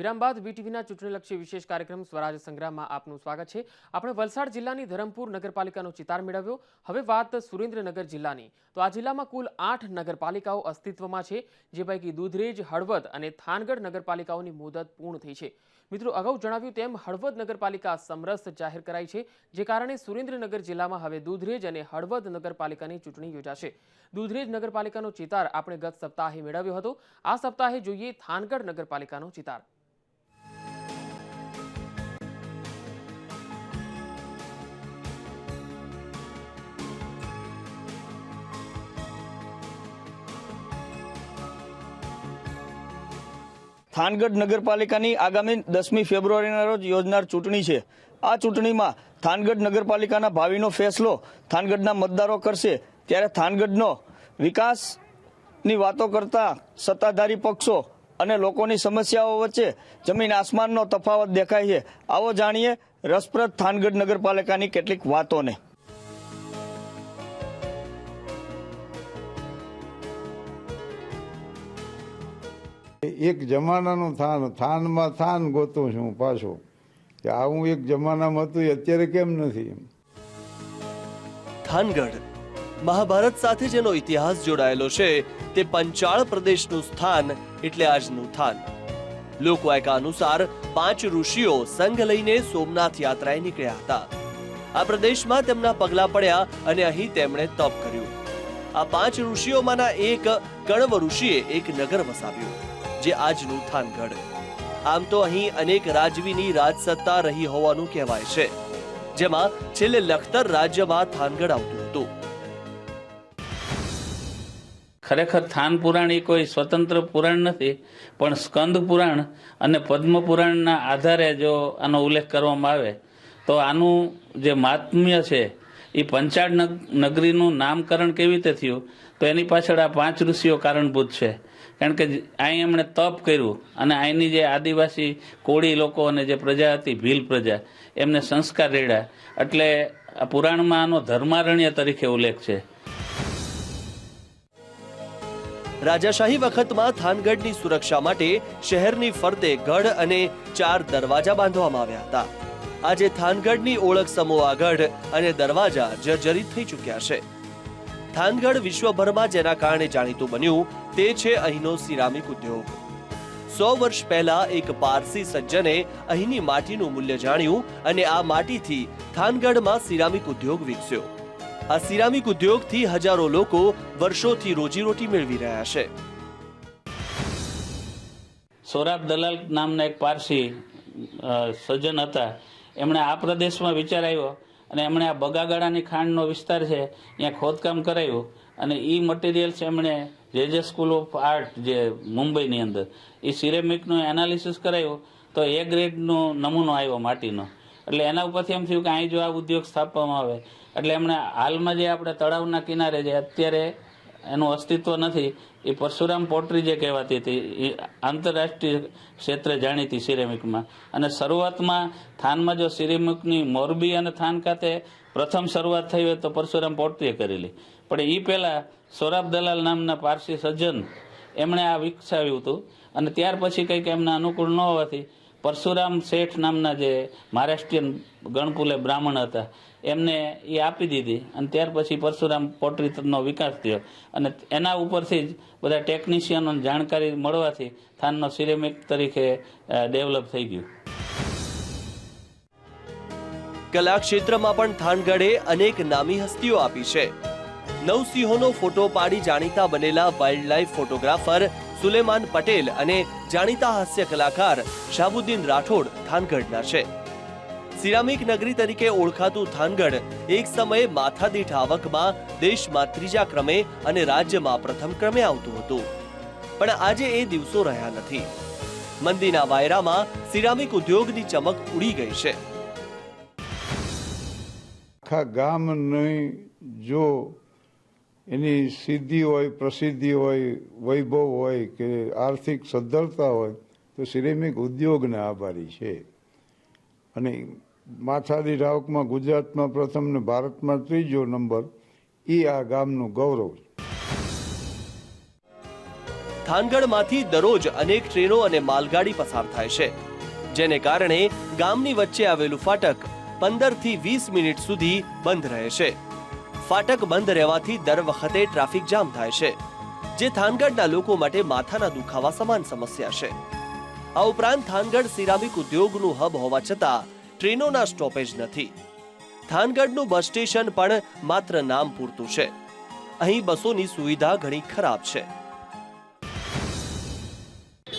વિરામ બાદ બીટીવીના ચૂંટણીલક્ષી વિશેષ કાર્યક્રમ સ્વરાજ સંગ્રહમાં આપનું સ્વાગત છે. આપણે વલસાડ જિલ્લાની ધરમપુર નગરપાલિકાનો ચિતાર મેળવ્યો. હવે વાત સુરેન્દ્રનગર જિલ્લાની. તો આ જિલ્લામાં કુલ આઠ નગરપાલિકાઓ અસ્તિત્વમાં છે, જે પૈકી દૂધરેજ, હળવદ અને થાનગઢ નગરપાલિકાઓની મુદત પૂર્ણ થઈ છે. મિત્રો, અગાઉ જણાવ્યું તેમ હળવદ નગરપાલિકા સમરસ જાહેર કરાઈ છે, જે કારણે સુરેન્દ્રનગર જિલ્લામાં હવે દૂધરેજ અને હળવદ નગરપાલિકાની ચૂંટણી યોજાશે. દૂધરેજ નગરપાલિકાનો ચિતાર આપણે ગત સપ્તાહે મેળવ્યો હતો. આ સપ્તાહે જોઈએ થાનગઢ નગરપાલિકાનો ચિતાર. થાનગઢ નગરપાલિકાની આગામી દસમી ફેબ્રુઆરીના રોજ યોજનાર ચૂંટણી છે. આ ચૂંટણીમાં થાનગઢ નગરપાલિકાના ભાવિનો ફેસલો થાનગઢના મતદારો કરશે. ત્યારે થાનગઢનો વિકાસની વાતો કરતા સત્તાધારી પક્ષો અને લોકોની સમસ્યાઓ વચ્ચે જમીન આસમાનનો તફાવત દેખાય છે. આવો જાણીએ રસપ્રદ થાનગઢ નગરપાલિકાની કેટલીક વાતોને. એક જમાનાનું થાન, થાનમાં થાન ગોતું છું પાછો. કે આવું એક જમાનામાં હતું અત્યારે કેમ નથી થાનગઢ. મહાભારત સાથે જેનો ઇતિહાસ જોડાયેલો છે, તે પંચાળ પ્રદેશનું સ્થાન એટલે આજનું થાન. લોકવાયકા અનુસાર પાંચ ઋષિઓ સંઘ લઈને સોમનાથ યાત્રાએ નીકળ્યા હતા. આ પ્રદેશમાં તેમના પગલા પડ્યા અને અહીં તેમણે તપ કર્યું. આ પાંચ ઋષિઓમાંના એક કણવ ઋષિએ એક નગર વસાવ્યું. જે આજનું થાનગઢ. આમ તો અહીં અનેક રાજવીની રાજસત્તા રહી હોવાનું કહેવાય છે, જેમાં છેલ્લે લખતર રાજ્યમાં થાનગઢ આવતું હતું. ખરેખર થાન પુરાણ એ કોઈ સ્વતંત્ર પુરાણ નથી, પણ સ્કંદ પુરાણ અને પદ્મ પુરાણના આધારે જો આનો ઉલ્લેખ કરવામાં આવે, તો આનું જે મહાત્મ્ય છે, એ પંચાળ નગ- નગરીનું નામકરણ કેવી રીતે થયું, તો એની પાછળ આ પાંચ ઋષિઓ કારણભૂત છે. કારણ કે અહીં એમણે તપ કર્યું અને અહીંની જે આદિવાસી કોળી લોકો અને જે પ્રજા હતી, ભીલ પ્રજા, એમને સંસ્કાર રેડ્યા. એટલે આ પુરાણમાં આનો ધર્મારણ્ય તરીકે ઉલ્લેખ છે. રાજાશાહી વખતમાં થાનગઢની સુરક્ષા માટે શહેરની ફરતે ગઢ અને ચાર દરવાજા બાંધવામાં આવ્યા હતા. આજે થાનગઢની ઓળખ સમૂહ ગઢ અને દરવાજા જર્જરિત થઈ ચૂક્યા છે. થાનગઢ વિશ્વભરમાં જેના કારણે જાણીતું બન્યું, તે છે અહીંનો સિરામિક ઉદ્યોગ. સો વર્ષ પહેલા એક પારસી સજ્જને અહીંની માટીનું મૂલ્ય જાણ્યું અને આ માટીથી થાનગઢમાં સિરામિક ઉદ્યોગ વિકસ્યો. આ સિરામિક ઉદ્યોગથી હજારો લોકો વર્ષોથી રોજીરોટી મેળવી રહ્યા છે. સોરાબ દલાલ નામના એક પારસી સજ્જન હતા. એમણે આ પ્રદેશમાં વિચાર આવ્યો અને એમણે આ બગાગાળાની ખાંડનો વિસ્તાર છે, ત્યાં ખોદકામ કરાવ્યું અને એ મટીરિયલ્સ એમણે જે સ્કૂલ ઓફ આર્ટ જે મુંબઈની અંદર એ સિરેમિકનું એનાલિસિસ કરાવ્યું તો એ ગ્રેડનો નમૂનો આવ્યો માટીનો. એટલે એના ઉપરથી એમ થયું કે અહીં જો આ ઉદ્યોગ સ્થાપવામાં આવે. એટલે એમણે હાલમાં જે આપણે તળાવના કિનારે જે અત્યારે એનું અસ્તિત્વ નથી. એ પરશુરામ પોટ્રી જે કહેવાતી હતી, એ આંતરરાષ્ટ્રીય ક્ષેત્રે જાણીતી સિરેમિકમાં. અને શરૂઆતમાં થાનમાં જો સિરેમિકની મોરબી અને થાન ખાતે પ્રથમ શરૂઆત થઈ હોય તો પરશુરામ પોટ્રીએ કરેલી. પણ એ પહેલાં સોરાબ દલાલ નામના પારસી સજ્જન એમણે આ વિકસાવ્યું હતું. અને ત્યાર પછી કંઈક એમના અનુકૂળ ન હોવાથી પરશુરામ શેઠ નામના જે મહારાષ્ટ્રીયન ગણપુલે બ્રાહ્મણ હતા એમને એ આપી દીધી અને ત્યાર પછી પરશુરામ પોટ્રીનો વિકાસ થયો. અને એના ઉપરથી જ બધા ટેકનિશિયનોને જાણકારી મળવાથી થાનનો સિરેમિક તરીકે ડેવલપ થઈ ગયું. કલા ક્ષેત્રમાં પણ થાનગઢે અનેક નામી હસ્તીઓ આપી છે. નવસિંહોનો ફોટો પાડી જાણીતા બનેલા wild life photographer Suleman Patel અને જાણીતા હાસ્ય કલાકાર શાહબુદ્દીન રાઠોડ થાનગઢના છે. સિરામિક નગરી તરીકે ઓળખાતું થાનગઢ એક સમયે માથાદીઠ આવકમાં દેશમાં ત્રીજા ક્રમે અને રાજ્યમાં પ્રથમ ક્રમે આવતું હતું. પણ આજે એ દિવસો રહ્યા નથી. મંદીના વાયરામાં સિરામિક ઉદ્યોગની ચમક ઉડી ગઈ છે. આખા ગામની જો એની સિદ્ધિ હોય, પ્રસિદ્ધિ હોય, વૈભવ હોય કે આર્થિક સદ્ધરતા હોય, તો સિરેમિક ઉદ્યોગને આભારી છે. અને માથાદીઠ રાવકમાં ગુજરાતમાં પ્રથમ ને ભારતમાં ત્રીજો નંબર એ આ ગામનું ગૌરવ થાનગઢમાંથી દરરોજ અનેક ટ્રેનો અને માલગાડી પસાર થાય છે, જેને કારણે ગામની વચ્ચે આવેલું ફાટક પંદરથી વીસ મિનિટ સુધી બંધ રહે છે. ફાટક બંધ રહેવાથી દર વખતે ટ્રાફિક જામ થાય છે, જે થાનગઢના લોકો માટે માથાના દુખાવા સમાન સમસ્યા છે. આ ઉપરાંત થાનગઢ સિરામિક ઉદ્યોગનું હબ હોવા છતાં ટ્રેનોના સ્ટોપેજ નથી. થાનગઢનું બસ સ્ટેશન પણ માત્ર નામ પૂરતું છે. અહીં બસોની સુવિધા ઘણી ખરાબ છે.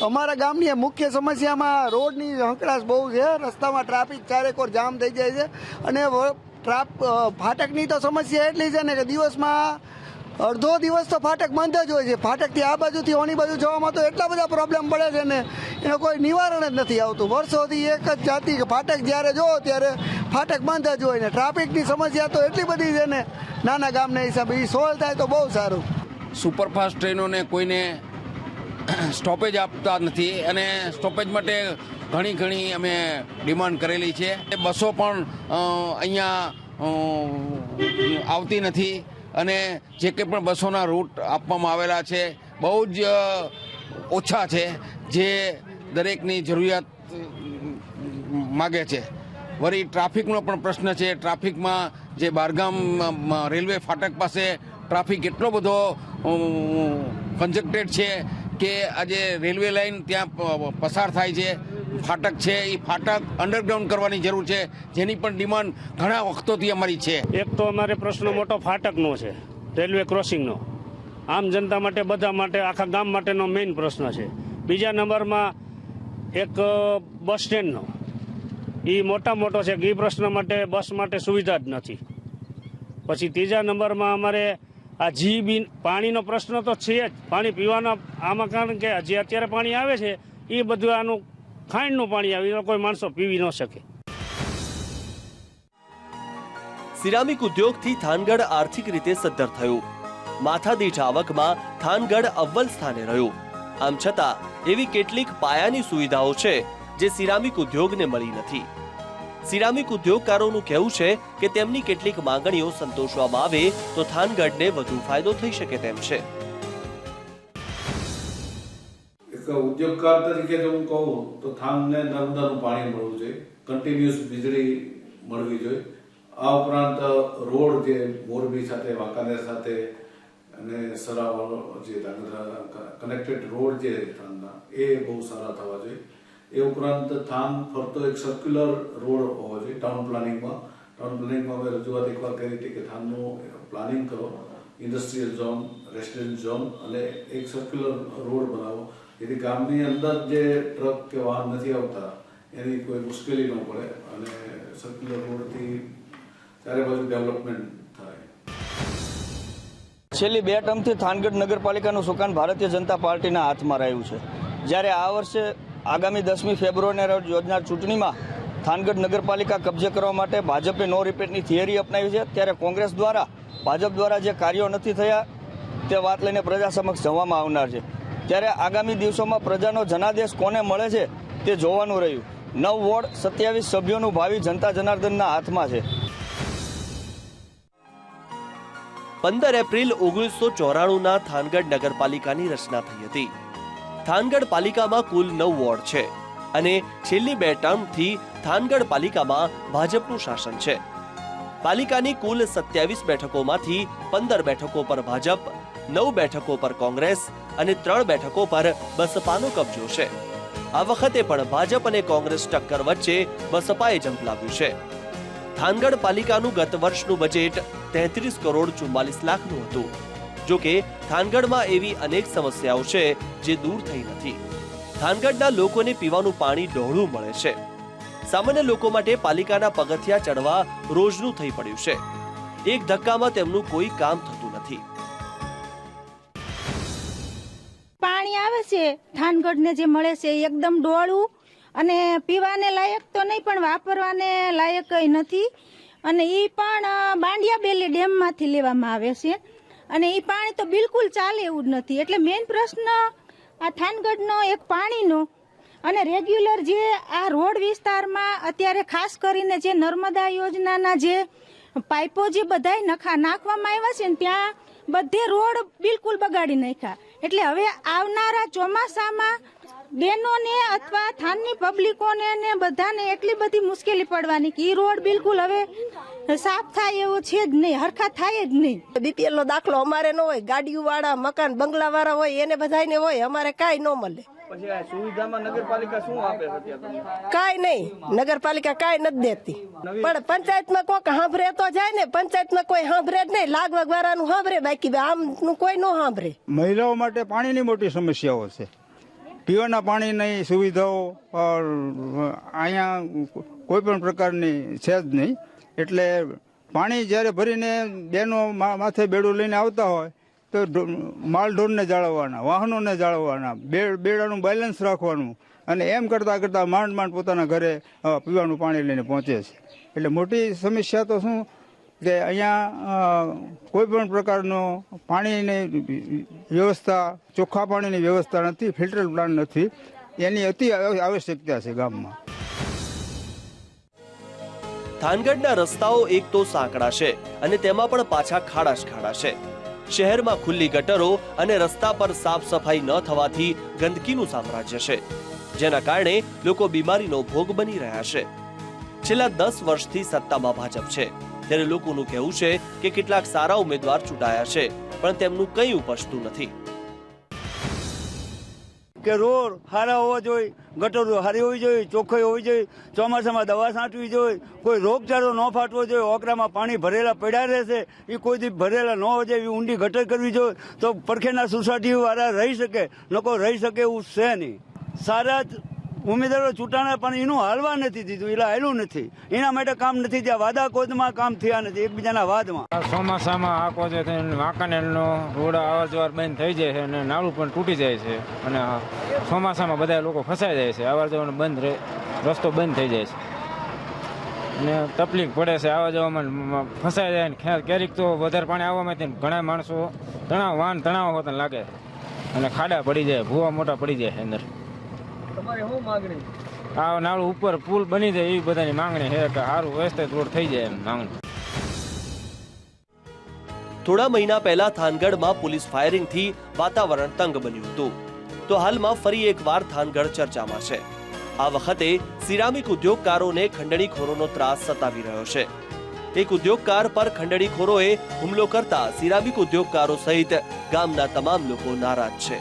અમારા ગામની મુખ્ય સમસ્યામાં રોડની હંકડાશ બહુ છે, રસ્તામાં ટ્રાફિક ચારેકોર જામ થઈ જાય છે અને ટ્રાફ ફાટકની તો સમસ્યા એટલી છે ને કે દિવસમાં અડધો દિવસ તો ફાટક બંધ જ હોય છે. ફાટકથી આ બાજુથી ઓની બાજુ જવામાં તો એટલા બધા પ્રોબ્લેમ પડે છે ને એનો કોઈ નિવારણ જ નથી આવતું. વર્ષોથી એક જ જાતિ કે ફાટક જ્યારે જોવો ત્યારે ફાટક બંધ જ હોય ને. ટ્રાફિકની સમસ્યા તો એટલી બધી છે ને, નાના ગામના હિસાબે એ સોલ્વ થાય તો બહુ સારું. સુપરફાસ્ટ ટ્રેનોને કોઈને સ્ટોપેજ આપતા નથી અને સ્ટોપેજ માટે ઘણી ઘણી અમે ડિમાન્ડ કરેલી છે. બસો પણ અહીંયા આવતી નથી. અને જે કંઈ પણ બસોના રૂટ આપવામાં આવેલા છે, બહુ જ ઓછા છે, જે દરેકની જરૂરિયાત માગે છે. વળી ટ્રાફિકનો પણ પ્રશ્ન છે, ટ્રાફિકમાં જે બારગામ રેલવે ફાટક પાસે ટ્રાફિક એટલો બધો કન્જક્ટેડ છે કે આજે રેલવે લાઇન ત્યાં પસાર થાય છે. ફાટક છે એ ફાટક અંડરગ્રાઉન્ડ કરવાની જરૂર છે, જેની પણ ડિમાન્ડ ઘણા વખતોથી અમારી છે. એક તો અમારે પ્રશ્ન મોટો ફાટકનો છે રેલવે ક્રોસિંગનો આમ જનતા માટે, બધા માટે, આખા ગામ માટેનો મેઇન પ્રશ્ન છે. બીજા નંબરમાં એક બસ સ્ટેન્ડનો એ મોટા મોટો છે એ પ્રશ્ન માટે બસ માટે સુવિધા જ નથી. પછી ત્રીજા નંબરમાં અમારે આ જી બી પાણીનો પ્રશ્ન તો છે જ. પાણી પીવાના આમાં કારણ કે જે અત્યારે પાણી આવે છે એ બધું આનું ખાંડનું પાણી આવે કોઈ માણસો પીવી ન શકે. સિરામિક ઉદ્યોગથી થાનગઢ આર્થિક રીતે સદ્ધર થયું. માથાદીઠ આવકમાં થાનગઢ અવ્વલ સ્થાને રહ્યું. આમ છતાં, એવી કેટલીક પાયાની સુવિધાઓ છે જે સિરામિક ઉદ્યોગને મળી નથી. સિરામિક ઉદ્યોગકારોનું કહેવું છે કે તેમની કેટલીક માંગણીઓ સંતોષવામાં આવે તો થાનગઢને વધુ ફાયદો થઈ શકે તેમ છે. ઉદ્યોગકાર તરીકે જો હું કહું, તો થાનને નર્મદાનું પાણી મળવું જોઈએ. કન્ટિન્યુઅસ વીજળી મળવી જોઈએ. આ ઉપરાંત રોડ જે મોરબી સાથે, વાંકાનેર સાથે અને સરાવળ જે કનેક્ટેડ રોડ જે થાનના એ બહુ સારા થવા જોઈએ. એ ઉપરાંત થાન ફરતો એક સર્ક્યુલર રોડ હોવો જોઈએ ટાઉન પ્લાનિંગમાં ટાઉન પ્લાનિંગમાં અમે રજૂઆત એકવાર કરી હતી કે થાનનું પ્લાનિંગ કરો. ઇન્ડસ્ટ્રીયલ ઝોન રેસિડેન્ટ ઝોન અને એક સર્ક્યુલર રોડ બનાવો. જેથી ગામની અંદર જે ટ્રક કે વાહન નથી આવતા, એની કોઈ મુશ્કેલી ન પડે અને સર્ક્યુલર રોડથી ચારે બાજુ ડેવલપમેન્ટ છેલ્લી બે ટર્મથી થાનગઢ નગરપાલિકાનું સુકાન ભારતીય જનતા પાર્ટીના હાથમાં રહ્યું છે. જ્યારે આ વર્ષે આગામી દસમી ફેબ્રુઆરીને રોજ યોજનાર ચૂંટણીમાં થાનગઢ નગરપાલિકા કબજે કરવા માટે ભાજપે નો રિપીટની થિયરી અપનાવી છે, ત્યારે કોંગ્રેસ દ્વારા, ભાજપ દ્વારા જે કાર્યો નથી થયા, તે વાત લઈને પ્રજા સમક્ષ જવામાં આવનાર છે. ત્યારે આગામી દિવસોમાં પ્રજાનો જનાદેશ કોને મળે છે તે જોવાનું રહ્યું. નવ વોર્ડ સત્યાવીસ સભ્યોનું ભાવિ જનતા જનાર્દનના હાથમાં છે. પંદર એપ્રિલ ઓગણીસો ચોરાણુંના થાનગઢ નગરપાલિકાની રચના થઈ હતી. થાનગઢ પાલિકામાં કુલ નવ વોર્ડ છે અને છેલ્લી બે ટર્મથી થાનગઢ પાલિકામાં ભાજપનું શાસન છે. પાલિકાની કુલ સત્યાવીસ બેઠકોમાંથી પંદર બેઠકો પર ભાજપ નવ બેઠકો પર કોંગ્રેસ અને ત્રણ બેઠકો પર બસપાનો કબજો છે. આ વખતે પણ ભાજપ અને કોંગ્રેસ ટક્કર વચ્ચે બસપાએ ઝંપલાવ્યું છે. થાનગઢ પાલિકાનું ગત વર્ષનું બજેટ તેત્રીસ કરોડ ચુમ્માલીસ લાખનું હતું. જોકે થાનગઢમાં એવી અનેક સમસ્યાઓ છે જે દૂર થઈ નથી. થાનગઢના લોકોને પીવાનું પાણી ડહોળું મળે છે. સામાન્ય લોકો માટે પાલિકાના પગથિયા ચડવા રોજનું થઈ પડ્યું છે. એક ધક્કામાં તેમનું કોઈ કામ થતું નથી. આવે છે. થાનગઢને જે મળે છે એકદમ ડોળું અને પીવાને લાયક તો નહીં, પણ વાપરવાને લાયક નથી. અને એ પણ બાંડિયા બેલી ડેમમાંથી લેવામાં આવે છે. અને એ પાણી તો બિલકુલ ચાલે એવું જ નથી. એટલે મેઇન પ્રશ્ન આ થાનગઢનો એક પાણીનો અને રેગ્યુલર જે આ રોડ વિસ્તારમાં અત્યારે ખાસ કરીને જે નર્મદા યોજનાના જે પાઇપો જે બધાય નખા નાખવામાં આવ્યા છે ને ત્યાં બધે રોડ બિલકુલ બગાડી નાખ્યા. એટલે હવે આવનારા ચોમાસામાં બહેનોને અથવા થાનની પબ્લિકોને ને બધાને એટલી બધી મુશ્કેલી પડવાની કે એ રોડ બિલકુલ હવે સાફ થાય એવો છે જ નહીં, હરખા થાય જ નહીં. બીપીએલ નો દાખલો અમારે ન હોય ગાડીઓ વાળા મકાન બંગલા વાળા હોય, એને બધાને હોય, અમારે કાંઈ ન મળે. પછી આ સુવિધામાં નગરપાલિકા શું આપે છે કાંઈ નહીં. નગરપાલિકા કાંઈ નથી દેતી. પણ પંચાયતમાં કોક સાંભળે તો જાય ને. પંચાયતમાં કોઈ સાંભળે જ નહીં. લાગવગ વાળાનું સાંભળે બાકી આમનું કોઈ ન સાંભળે મહિલાઓ માટે પાણીની મોટી સમસ્યાઓ છે. પીવાના પાણીની સુવિધાઓ અહીંયા કોઈ પણ પ્રકારની છે જ નહીં. એટલે પાણી જ્યારે ભરીને બેનો માથે બેડું લઈને આવતા હોય તો માલ માલઢોરને જાળવવાના, વાહનોને જાળવવાના બેડાનું બેલેન્સ રાખવાનું અને એમ કરતાં કરતાં માંડ માંડ પોતાના ઘરે પીવાનું પાણી લઈને પહોંચે છે. એટલે મોટી સમસ્યા તો શું કે અહીંયા કોઈ પણ પ્રકારનો પાણીની વ્યવસ્થા, ચોખ્ખા પાણીની વ્યવસ્થા નથી ફિલ્ટર પ્લાન્ટ નથી. એની અતિ આવશ્યકતા છે ગામમાં. થાનગઢના રસ્તાઓ એક તો સાંકડા છે અને તેમાં પણ પાછા ખાડા જ ખાડા છે. શહેરમાં ખુલ્લી ગટરો અને રસ્તા પર સાફ સફાઈ ન થવાથી ગંદકીનું સામ્રાજ્ય છે. જેના કારણે લોકો બીમારીનો ભોગ બની રહ્યા છે. છેલ્લા દસ વર્ષથી સત્તામાં ભાજપ છે. ત્યારે લોકોનું કહેવું છે કે કેટલાક સારા ઉમેદવાર ચૂંટાયા છે, પણ તેમનું કંઈ ઉપજતું નથી. કે રોડ સારા હોવા જોઈએ, ગટરો સારી હોવી જોઈએ, ચોખ્ખાઈ હોવી જોઈએ, ચોમાસામાં દવા છાંટવી જોઈએ, કોઈ રોગચાળો ન ફાટવો જોઈએ, ઓકરામાં પાણી ભરેલા પડ્યા રહેશે એ કોઈ દી ભરેલા ન હોય એવી ઊંડી ગટર કરવી જોઈએ, તો પરખેના સોસાયટી વાળા રહી શકે લોકો રહી શકે એવું છે નહીં. સારા ઉમેદવારો ચૂંટાણા પણ એનું હાલવા નથી દીધું, એટલે હાલ્યું નથી. એના માટે કામ નથી થયા વાદા કોદમાં કામ થયા નથી, એકબીજાના વાદમાં. આ ચોમાસામાં આખો જે થઈને વાંકાનેરનો રોડ અવર બંધ થઈ જાય છે અને નાળું પણ તૂટી જાય છે. અને ચોમાસામાં બધા લોકો ફસાઈ જાય છે અવર જવાનું બંધ રહે, રસ્તો બંધ થઈ જાય છે. અને તકલીફ પડે છે આવવા જવામાં ફસાઈ જાય ને ક્યારેક તો વધારે પાણી આવવામાંથી ઘણા માણસો તણાવ, વાન તણાવ હોતા લાગે અને ખાડા પડી જાય, ભૂવા મોટા પડી જાય અંદર. તમારી શું માંગણી? આ નાળું ઉપર પુલ બની જાય એવી બધાની માંગણી છે કે સારું વ્યવસ્થિત રોડ થઈ જાય એમ માંગણી. થોડા મહિના પહેલા થાનગઢમાં પોલીસ ફાયરિંગથી વાતાવરણ તંગ બન્યું હતું. તો હાલમાં ફરી એકવાર થાનગઢ ચર્ચામાં છે. આ વખતે સિરામિક ઉદ્યોગકારોને ખંડણીખોરોનો ત્રાસ સતાવી રહ્યો છે. એક ઉદ્યોગકાર પર ખંડણીખોરોએ હુમલો કરતા સિરામિક ઉદ્યોગકારો સહિત ગામના તમામ લોકો નારાજ છે.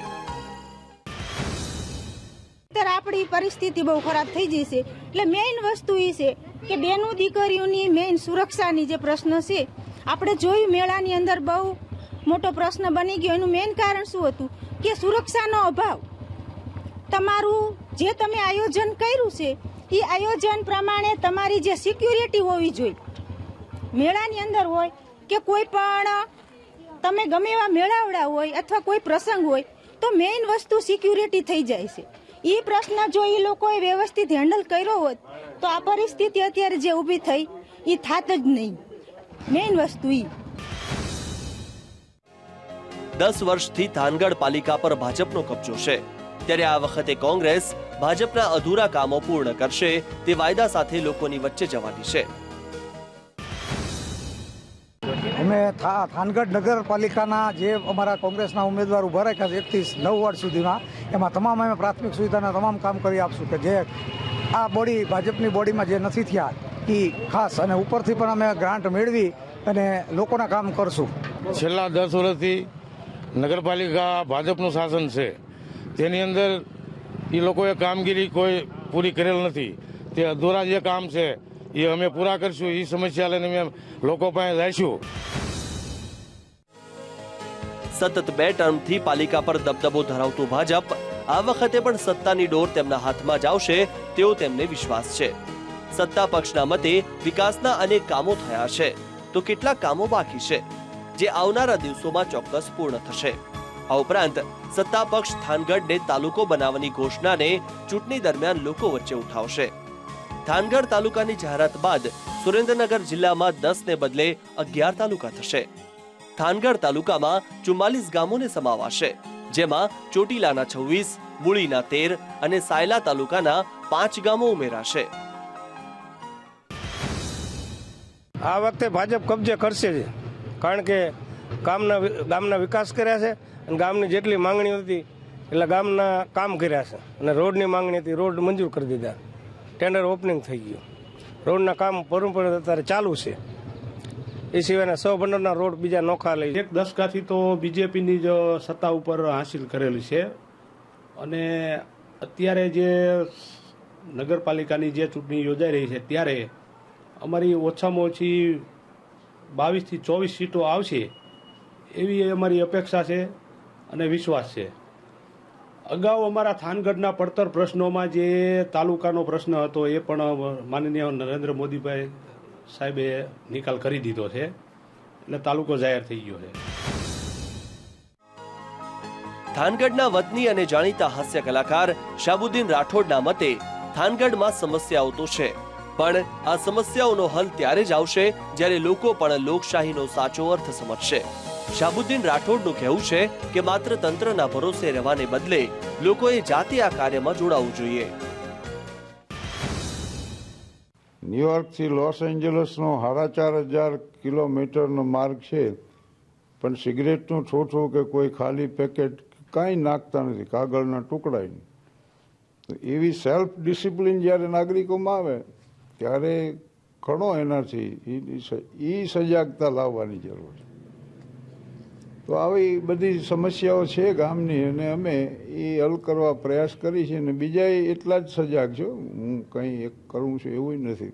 અત્યારે આપણી પરિસ્થિતિ બહુ ખરાબ થઈ જશે એટલે મેઇન વસ્તુ એ છે કે બેનું દીકરીઓની મેઇન સુરક્ષાની જે પ્રશ્ન છે, આપણે જોયું મેળાની અંદર બહુ મોટો પ્રશ્ન બની ગયો. એનું મેઇન કારણ શું હતું? કે સુરક્ષાનો અભાવ. તમારું જે તમે આયોજન કર્યું છે, એ આયોજન પ્રમાણે તમારી જે સિક્યુરિટી હોવી જોઈએ. મેળાની અંદર હોય કે કોઈ પણ તમે ગમે એવા મેળાવડા હોય અથવા કોઈ પ્રસંગ હોય, તો મેઇન વસ્તુ સિક્યુરિટી થઈ જાય છે. એ પ્રશ્ન જો એ લોકોએ વ્યવસ્થિત હેન્ડલ કર્યો હોત, તો આ પરિસ્થિતિ અત્યારે જે ઊભી થઈ એ થાત જ નહીં. મેઇન વસ્તુ એ દસ વર્ષથી થાનગઢ પાલિકા પર ભાજપનો કબજો છે. ત્યારે આ વખતે કોંગ્રેસ ભાજપના અધૂરા કામો પૂર્ણ કરશે તે વાયદા સાથે લોકોની વચ્ચે જવાની છે. અમે થાનગઢ નગરપાલિકાના જે અમારા કોંગ્રેસના ઉમેદવાર ઊભા રાખ્યા છે એકથી નવ વોર્ડ સુધીના, એમાં તમામ અમે પ્રાથમિક સુવિધાના તમામ કામ કરી આપશું કે જે આ બોડી, ભાજપની બોડીમાં જે નથી થયા એ ખાસ અને ઉપરથી પણ અમે ગ્રાન્ટ મેળવી અને લોકોના કામ કરશું. છેલ્લા દસ વર્ષથી નગરપાલિકા ભાજપનું શાસન છે. તેની અંદર એ લોકોએ કામગીરી કોઈ પૂરી કરેલ નથી. તે અધૂરા જે કામ છે એ અમે પૂરા કરશું. એ સમસ્યા લઈને અમે લોકો પાસે જઈશું. સતત બે ટર્મથી પાલિકા પર દબદબો ધરાવતું ભાજપ, આ વખતે પણ સત્તાની ડોર તેમના હાથમાં જ આવશે તેવો તેમને વિશ્વાસ છે. સત્તા પક્ષના મતે વિકાસના અનેક કામો થયા છે. તો કેટલાક કામો બાકી છે? જે આવનારા દિવસોમાં ચોક્કસ પૂર્ણ થશે. આ ઉપરાંત, સત્તા પક્ષ થાનગઢને તાલુકો બનાવવાની ઘોષણાને ચૂંટણી દરમિયાન લોકો વચ્ચે ઉઠાવશે. થાનગઢ તાલુકાની જાહેરાત બાદ સુરેન્દ્રનગર જિલ્લામાં દસ ને બદલે અગિયાર તાલુકા થશે. થાનગઢ તાલુકામાં ચુમ્માલીસ ગામોને સમાવાશે, જેમાં ચોટીલાના છવ્વીસ, મૂળીના તેર અને સાયલા તાલુકાના પાંચ ગામો ઉમેરાશે. આ વખતે ભાજપ કબજે કરશે છે કારણ કે ગામના ગામના વિકાસ કર્યા છે અને ગામની જેટલી માંગણીઓ હતી એટલે ગામના કામ કર્યા છે અને રોડની માંગણી હતી, રોડ મંજૂર કરી દીધા. ટેન્ડર ઓપનિંગ થઈ ગયું. રોડના કામ પરંપરા અત્યારે ચાલુ છે. એ સિવાયના સો બંડરના રોડ બીજા નોખા લઈ એક દશકાથી તો બીજેપીની જ સત્તા ઉપર હાંસિલ કરેલી છે. અને અત્યારે જે નગરપાલિકાની જે ચૂંટણી યોજાઈ રહી છે ત્યારે અમારી ઓછામાં ઓછી બાવીસથી ચોવીસ સીટો આવશે એવી અમારી અપેક્ષા છે અને વિશ્વાસ છે. અગાઉ અમારા થાનગઢના પડતર પ્રશ્નોમાં જે તાલુકાનો પ્રશ્ન હતો એ પણ માનનીય નરેન્દ્ર મોદીભાઈ સાહેબે નિકાલ કરી દીધો છે એટલે તાલુકો જાહેર થઈ ગયો છે. થાનગઢના વતની અને જાણીતા હાસ્ય કલાકાર શાબુદ્દીન રાઠોડના મતે થાનગઢમાં સમસ્યાઓ તો છે, પણ આ સમસ્યાઓનો હલ ત્યારે જ આવશે જ્યારે લોકો પણ લોકશાહીનો સાચો અર્થ સમજશે. શાબુદ્દીન રાઠોડનું કહેવું છે કે માત્ર તંત્રના ભરોસે રહેવાને બદલે લોકોએ જાતે આ કાર્યમાં જોડાવું જોઈએ. ન્યુયોર્કથી લોસ એન્જલસનો સાડા ચાર હજાર કિલોમીટરનો માર્ગ છે. પણ સિગરેટનું ઠોઠું કે કોઈ ખાલી પેકેટ કાંઈ નાખતા નથી, કાગળના ટુકડાની એવી સેલ્ફ ડિસિપ્લિન જ્યારે નાગરિકોમાં આવે, ત્યારે ઘણો એનાથી એ સજાગતા લાવવાની જરૂર છે. તો આવી બધી સમસ્યાઓ છે ગામની અને અમે એ હલ કરવા પ્રયાસ કરી છે અને બીજા એટલા જ સજાગ છો. હું કંઈ એક કરું છું એવું નથી.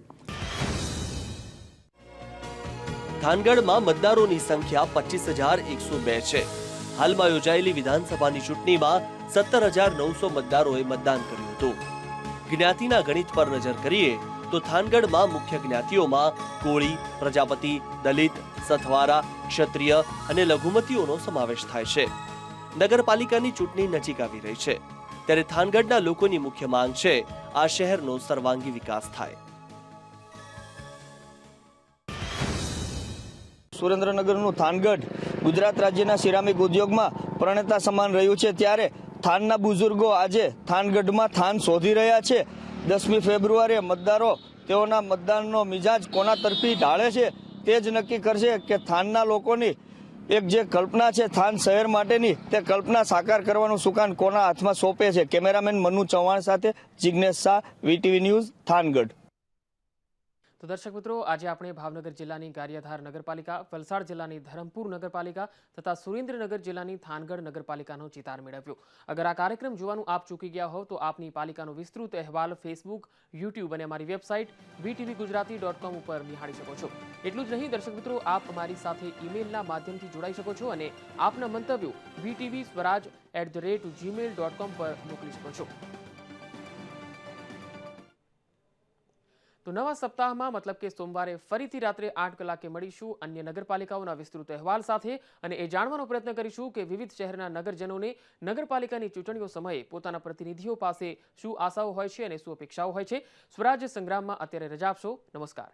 થાનગઢમાં મતદારોની સંખ્યા પચીસ હજાર એકસો બે છે. હાલમાં યોજાયેલી વિધાનસભાની ચૂંટણીમાં સત્તર હજાર નવસો મતદારોએ મતદાન કર્યું હતું. જ્ઞાતિના ગણિત પર નજર કરીએ તો થાનગઢમાં મુખ્ય જ્ઞાતિઓમાં કોળી, પ્રજાપતિ, દલિત, સથવારા, ક્ષત્રિય અને લઘુમતીઓનો સમાવેશ થાય છે. નગરપાલિકાની ચૂંટણી નજીક આવી રહી છે. ત્યારે થાનગઢના લોકોની મુખ્ય માંગ છે આ શહેરનો સર્વાંગી વિકાસ થાય. સુરેન્દ્રનગરનું થાનગઢ ગુજરાત રાજ્યના સિરામિક ઉદ્યોગમાં પ્રણેતા સમાન રહ્યું છે ત્યારે થાનના બુઝુર્ગો આજે થાનગઢમાં થાન શોધી રહ્યા છે. દસમી ફેબ્રુઆરીએ મતદારો તેઓના મતદાનનો મિજાજ કોના તરફી ઢાળે છે તે જ નક્કી કરશે કે થાનના લોકોની એક જે કલ્પના છે થાન શહેર માટેની તે કલ્પના સાકાર કરવાનું સુકાન કોના હાથમાં સોંપે છે. કેમેરામેન મનુ ચૌહાણ સાથે જિજ્ઞેશ શાહ, વીટીવી ન્યૂઝ, થાનગઢ. તો દર્શક મિત્રો, આજે આપણે ભાવનગર જિલ્લાની ગારિયાધાર નગરપાલિકા, વલસાડ જિલ્લાની ધરમપુર નગરપાલિકા તથા સુરેન્દ્રનગર જિલ્લાની થાનગઢ નગરપાલિકાનો ચિતાર મેળવ્યો. અગર આ કાર્યક્રમ જોવાનું આપ ચૂકી ગયા હો, તો આપની પાલિકાનો વિસ્તૃત અહેવાલ ફેસબુક યુટ્યુબ અને અમારી વેબસાઇટ વીટીવી ગુજરાતી ડોટ ઉપર નિહાળી શકો છો. એટલું જ નહીં, દર્શક મિત્રો, આપ અમારી સાથે ઈમેલના માધ્યમથી જોડાઈ શકો છો અને આપના મંતવ્યો VTV Swaraj at the rate Gmail dot પર મોકલી શકો છો. તો નવા સપ્તાહમાં મતલબ કે સોમવારે ફરીથી રાત્રે આઠ કલાકે મળીશું અન્ય નગરપાલિકાઓના વિસ્તૃત અહેવાલ સાથે અને એ જાણવાનો પ્રયત્ન કરીશું કે વિવિધ શહેરના નગરજનોને નગરપાલિકાની ચૂંટણીઓ સમયે પોતાના પ્રતિનિધિઓ પાસે શું આશાઓ હોય છે અને શું અપેક્ષાઓ હોય છે. સ્વરાજ સંગ્રામમાં અત્યારે રજા આપશો. નમસ્કાર.